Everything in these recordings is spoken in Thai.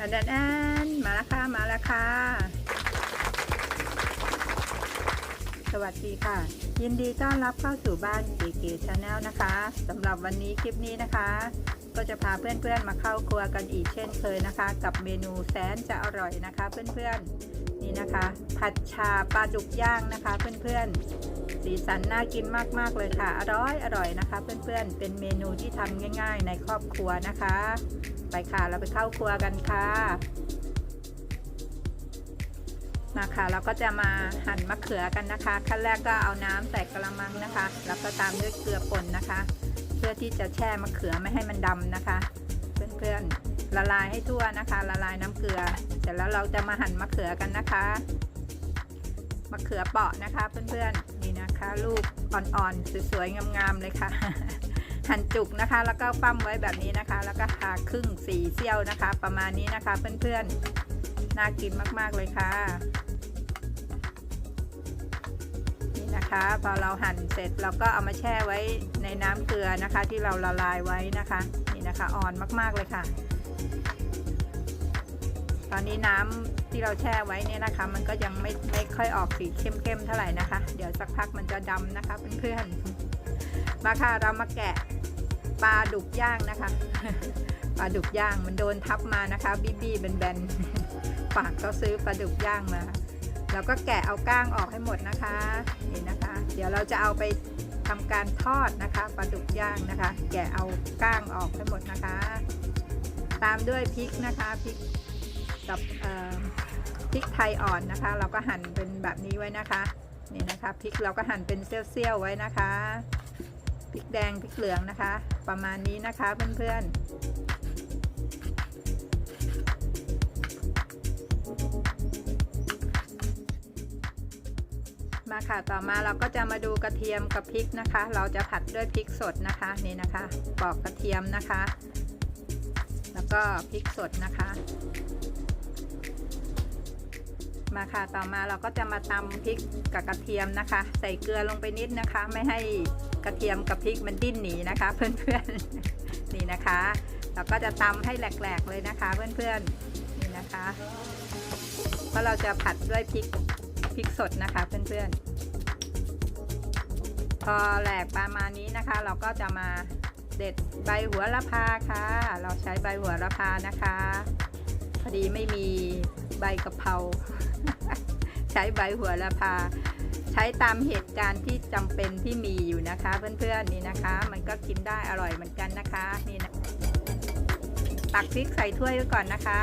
อันดันอันมาแล้วค่ะ มาแล้วค่ะ สวัสดีค่ะ ยินดีต้อนรับเข้าสู่บ้านเก๋ๆชาแนลนะคะสำหรับวันนี้คลิปนี้นะคะ ก็จะพาเพื่อนๆมาเข้าครัวกันอีกเช่นเคยนะคะ กับเมนูแสนจะอร่อยนะคะ เพื่อนๆ นี่นะคะ ผัดชาปลาดุกย่างนะคะ เพื่อนๆ สีสันน่ากินมากๆเลยค่ะ อร่อยอร่อยนะคะ เพื่อนๆ เป็นเมนูที่ทำง่าย ๆ ในครอบครัวนะคะ ไปค่ะเราไปเข้าครัวกันค่ะมาค่ะเราก็จะมาหั่นมะเขือกันนะคะ ขั้นแรกก็เอาน้ำใส่กระมังนะคะ แล้วก็ตามด้วยเกลือป่นนะคะ เพื่อที่จะแช่มะเขือไม่ให้มันดำนะคะ เพื่อนๆละลายให้ทั่วนะคะ ละลายน้ำเกลือ เสร็จแล้วเราจะมาหั่นมะเขือกันนะคะ มะเขือเปาะนะคะ เพื่อนๆนี่นะคะ ลูกอ่อนๆสวยๆงามๆเลยค่ะ หั่นจุกนะคะ แล้วก็ปั้มไว้แบบนี้นะคะ แล้วก็หาครึ่งสีเซี่ยวนะคะ ประมาณนี้นะคะ เพื่อนๆน่ากินมากๆเลยค่ะนี่นะคะพอเราหั่นเสร็จเราก็เอามาแช่ไว้ในน้ำเกลือนะคะ ที่เราละลายไว้นะคะ นี่นะคะอ่อนมากๆเลยค่ะ ตอนนี้น้ำที่เราแช่ไว้เนี่ยนะคะ มันก็ยังไม่ไม่ค่อยออกสีเข้มๆเท่าไหร่นะคะ เดี๋ยวสักพักมันจะดำนะคะเพื่อนๆมาค่ะเรามาแกะปลาดุกย่างนะคะปลาดุกย่างมันโดนทับมานะคะบี้บี้แบนๆปากเขาซื้อปลาดุกย่างมาเราก็แกะเอาก้างออกให้หมดนะคะนี่นะคะ เดี๋ยวเราจะเอาไปทำการทอดนะคะปลาดุกย่างนะคะ แกะเอาก้างออกให้หมดนะคะ ตามด้วยพริกนะคะพริก กับพริกไทยอ่อนนะคะ เราก็หั่นเป็นแบบนี้ไว้นะคะนี่นะคะพริกเราก็หั่นเป็นเสี้ยวๆไว้นะคะพริกแดงพริกเหลืองนะคะ ประมาณนี้นะคะเพื่อนๆมาค่ะต่อมาเราก็จะมาดูกระเทียมกับพริกนะคะ เราจะผัดด้วยพริกสดนะคะนี่นะคะปอกกระเทียมนะคะ แล้วก็พริกสดนะคะ มาค่ะต่อมาเราก็จะมาตำพริกกับกระเทียมนะคะ ใส่เกลือลงไปนิดนะคะ ไม่ให้กระเทียมกับพริกมันดิ้นหนีนะคะ เพื่อนๆนี่นะคะเราก็จะตำให้แหลกๆเลยนะคะ เพื่อนๆนี่นะคะเพราะเราจะผัดด้วยพริกพริกสดนะคะ เพื่อนๆพอแหลกประมาณนี้นะคะ เราก็จะมา เด็ดใบหัวละพาค่ะ เราใช้ใบหัวละพานะคะ พอดีไม่มีใบกะเพราใช้ใบหัวละพา ใช้ตามเหตุการณ์ที่จำเป็นที่มีอยู่นะคะ เพื่อนๆนี่นะคะ มันก็กินได้อร่อยเหมือนกันนะคะนี่นะตักพริกใส่ถ้วยไว้ก่อนนะคะ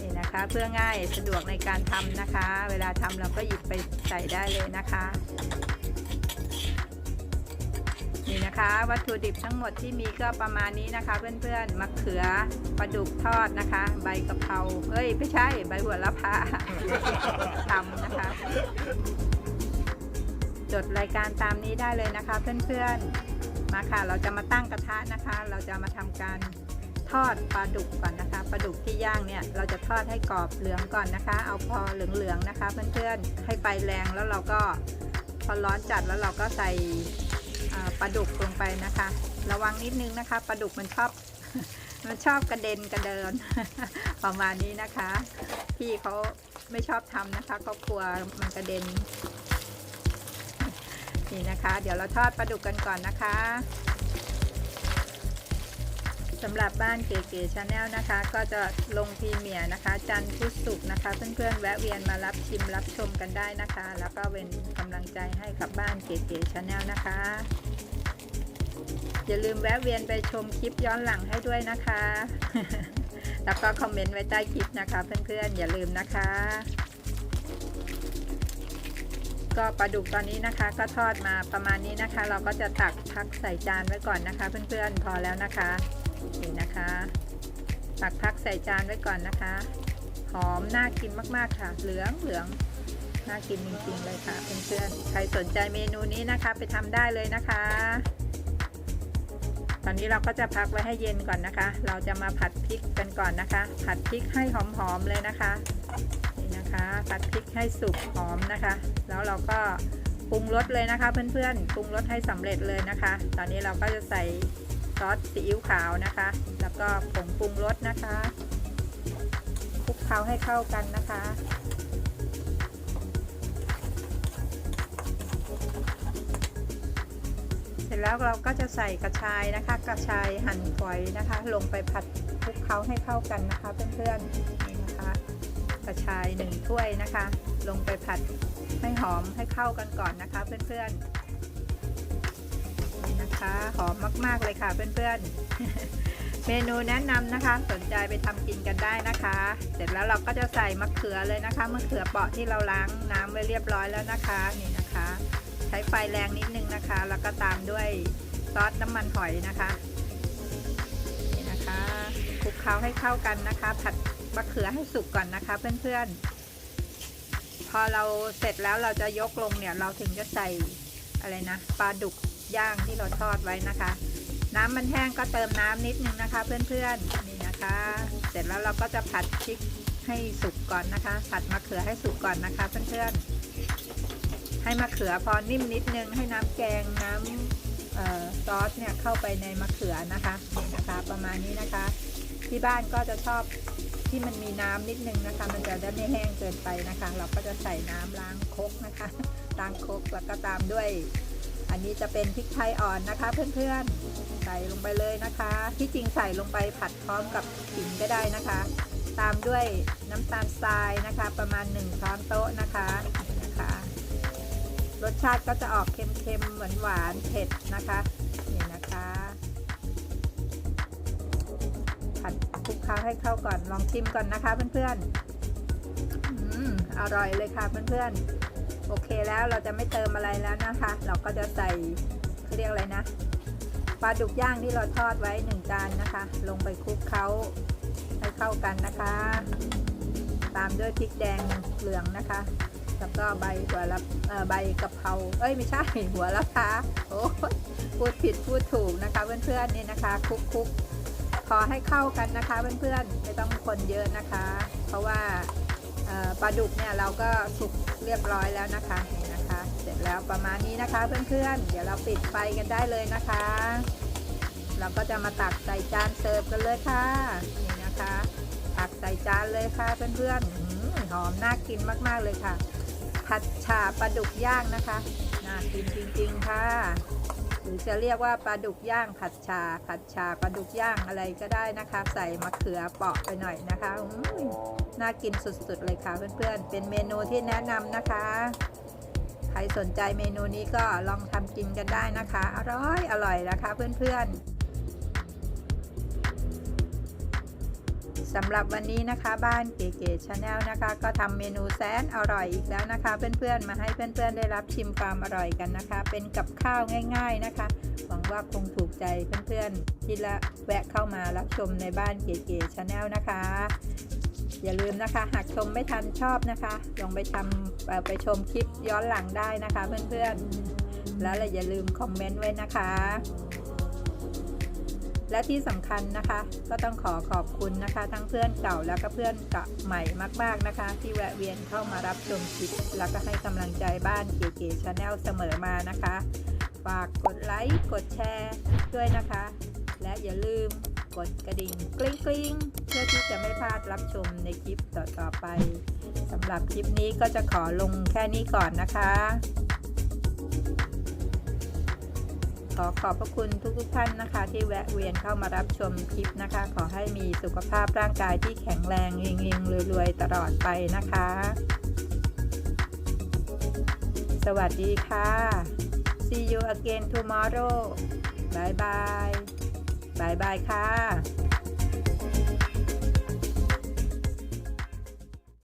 นี่นะคะเพื่อง่ายสะดวกในการทำนะคะ เวลาทำเราก็หยิบไปใส่ได้เลยนะคะ นี่นะคะ วัตถุดิบทั้งหมดที่มีก็ประมาณนี้นะคะ เพื่อนๆมะเขือปลาดุกทอดนะคะ ใบกะเพราเอ้ยไม่ใช่ใบหัวละพาตำนะคะ จดรายการตามนี้ได้เลยนะคะ เพื่อนๆมาค่ะ เราจะมาตั้งกระทะนะคะ เราจะมาทำการทอดปลาดุกก่อนนะคะปลาดุกที่ย่างเนี่ยเราจะทอดให้กรอบเหลืองก่อนนะคะ เอาพอเหลืองๆนะคะ เพื่อนๆให้ไฟแรงแล้วเราก็พอร้อนจัดแล้วเราก็ใส่ ปลาดุกลงไปนะคะ ระวังนิดนึงนะคะปลาดุกมันชอบ มันชอบกระเด็นกระเดิน ประมาณนี้นะคะพี่เขาไม่ชอบทำนะคะเขากลัวมันกระเด็นนี่นะคะ เดี๋ยวเราทอดปลาดุกกันก่อนนะคะ สำหรับบ้านเก๋ๆชาแนลนะคะ ก็จะลงพรีเมียร์นะคะ จันทร์พุธศุกร์นะคะ เพื่อนๆแวะเวียนมารับชิมรับชมกันได้นะคะ แล้วก็เป็นกำลังใจให้กับบ้านเก๋ๆชาแนลนะคะ อย่าลืมแวะเวียนไปชมคลิปย้อนหลังให้ด้วยนะคะ แล้วก็คอมเมนต์ไว้ใต้คลิปนะคะ เพื่อนๆอย่าลืมนะคะ ก็ปลาดุกตอนนี้นะคะ ก็ทอดมาประมาณนี้นะคะ เราก็จะตักพักใส่จานไว้ก่อนนะคะ เพื่อนๆพอแล้วนะคะ นี่นะคะตักพักใส่จานไว้ก่อนนะคะ หอมน่ากินมากๆค่ะ เหลืองเหลืองน่ากินจริงๆเลยค่ะเพื่อนๆใครสนใจเมนูนี้นะคะ ไปทำได้เลยนะคะ ตอนนี้เราก็จะพักไว้ให้เย็นก่อนนะคะ เราจะมาผัดพริกกันก่อนนะคะ ผัดพริกให้หอมๆเลยนะคะนี่นะคะผัดพริกให้สุกหอมนะคะ แล้วเราก็ปรุงรสเลยนะคะ เพื่อนๆปรุงรสให้สำเร็จเลยนะคะ ตอนนี้เราก็จะใส่ ซอสซีอิ๊วขาวนะคะ แล้วก็ผงปรุงรสนะคะคลุกเคล้าให้เข้ากันนะคะเสร็จแล้วเราก็จะใส่กระชายนะคะ กระชายหั่นฝอยนะคะ ลงไปผัดคลุกเคล้าให้เข้ากันนะคะ เพื่อนๆนี่นะคะ กระชายหนึ่งถ้วยนะคะ ลงไปผัดให้หอมให้เข้ากันก่อนนะคะ เพื่อนๆ นะคะ หอมมาก ๆ เลยค่ะเพื่อนๆ เมนูแนะนำนะคะ สนใจไปทำกินกันได้นะคะ เสร็จแล้วเราก็จะใส่มะเขือเลยนะคะมะเขือเปราะที่เราล้างน้ำไว้เรียบร้อยแล้วนะคะนี่นะคะ ใช้ไฟแรงนิดนึงนะคะ แล้วก็ตามด้วยซอสน้ำมันหอยนะคะนี่นะคะคลุกเคล้าให้เข้ากันนะคะ ผัดมะเขือให้สุกก่อนนะคะ เพื่อนๆ พอเราเสร็จแล้วเราจะยกลงเนี่ยเราถึงจะใส่อะไรนะปลาดุก ย่างที่เราทอดไว้นะคะ น้ำมันแห้งก็เติมน้ำนิดนึงนะคะ เพื่อนๆนี่นะคะ เสร็จแล้วเราก็จะผัดพริกให้สุกก่อนนะคะ ผัดมะเขือให้สุกก่อนนะคะ เพื่อนๆ ให้มะเขือพอนิ่มนิดนึงให้น้ำแกงน้ำออซอสเนี่ยเข้าไปในมะเขือนะคะนี่นะคะประมาณนี้นะคะ ที่บ้านก็จะชอบที่มันมีน้ำนิดนึงนะคะ มันจะได้ไม่แห้งเกินไปนะคะ เราก็จะใส่น้ำล้างคกนะคะล้างคกแล้วก็ตามด้วย อันนี้จะเป็นพริกไทยอ่อนนะคะ เพื่อนๆ ใส่ลงไปเลยนะคะ ที่จริงใส่ลงไปผัดพร้อมกับขิงก็ได้นะคะ ตามด้วยน้ำตาลทรายนะคะ ประมาณ 1 ช้อนโต๊ะนะคะนี่ะคะรสชาติก็จะออกเค็มๆหมือนหวานเผ็ดนะคะนี่นะคะ ผัดคลุกเคล้าให้เข้าก่อนลองชิมก่อนนะคะเพื่อนๆออร่อยเลยค่ะเพื่อนๆ โอเคแล้วเราจะไม่เติมอะไรแล้วนะคะ เราก็จะใส่เขาเรียกอะไรนะปลาดุกย่างที่เราทอดไว้หนึ่งจานนะคะ ลงไปคลุกเคล้าให้เข้ากันนะคะ ตามด้วยพริกแดงเหลืองนะคะแล้วก็ใบหัวละใบกะเพราเอ้ยไม่ใช่หัวละพาโอ้พูดผิดพูดถูกนะคะ เพื่อนๆนี่นะคะคลุกคุกพอให้เข้ากันนะคะ เพื่อนๆไม่ต้องคนเยอะนะคะ เพราะว่า ปลาดุกเนี่ยเราก็สุกเรียบร้อยแล้วนะคะนี่นะคะ เสร็จแล้วประมาณนี้นะคะเพื่อนๆ เดี๋ยวเราปิดไฟกันได้เลยนะคะ เราก็จะมาตักใส่จานเสิร์ฟกันเลยค่ะนี่นะคะ ตักใส่จานเลยค่ะเพื่อนๆหอมน่ากินมากๆเลยค่ะผัดฉ่าปลาดุกย่างนะคะน่ากินจริงๆค่ะ รือจะเรียกว่าปลาดุกย่างผัดชา ผัดชาปลาดุกย่างอะไรก็ได้นะคะ ใส่มะเขือเปราะไปหน่อยนะคะน่ากินสุดๆเลยค่ะเพื่อนๆ เป็นเมนูที่แนะนำนะคะ ใครสนใจเมนูนี้ก็ลองทำกินกันได้นะคะ อร่อยอร่อยนะคะเพื่อนๆ สำหรับวันนี้นะคะบ้านเก๋ๆชาแนลนะคะ ก็ทำเมนูแสนอร่อยอีกแล้วนะคะ เพื่อนๆมาให้เพื่อนๆได้รับชิมความอร่อยกันนะคะ เป็นกับข้าวง่าย ๆนะคะ หวังว่าคงถูกใจเพื่อนๆ ที่ละแวะเข้ามารับชมในบ้านเก๋ๆชาแนลนะคะ อย่าลืมนะคะ หากชมไม่ทันชอบนะคะลองไปทำไปชมคลิปย้อนหลังได้นะคะ เพื่อนๆแล้วอย่าลืมคอมเมนต์ไว้นะคะ และที่สำคัญนะคะ ก็ต้องขอขอบคุณนะคะ ทั้งเพื่อนเก่าแล้วก็เพื่อนเก่าใหม่มาก ๆนะคะ ที่แวะเวียนเข้ามารับชมคลิปแล้วก็ให้กำลังใจบ้านเก๋ๆชาแนลเสมอมานะคะ ฝากกดไลค์กดแชร์ด้วยนะคะ และอย่าลืมกดกระดิ่งกริ๊งกริ๊งเพื่อที่จะไม่พลาดรับชมในคลิปต่อๆไปสำหรับคลิปนี้ก็จะขอลงแค่นี้ก่อนนะคะ ขอขอบพระคุณทุกๆท่านนะคะ ที่แวะเวียนเข้ามารับชมคลิปนะคะ ขอให้มีสุขภาพร่างกายที่แข็งแรงเฮงๆรวยๆ ตลอดไปนะคะ สวัสดีค่ะ see you again tomorrow bye bye bye bye ค่ะ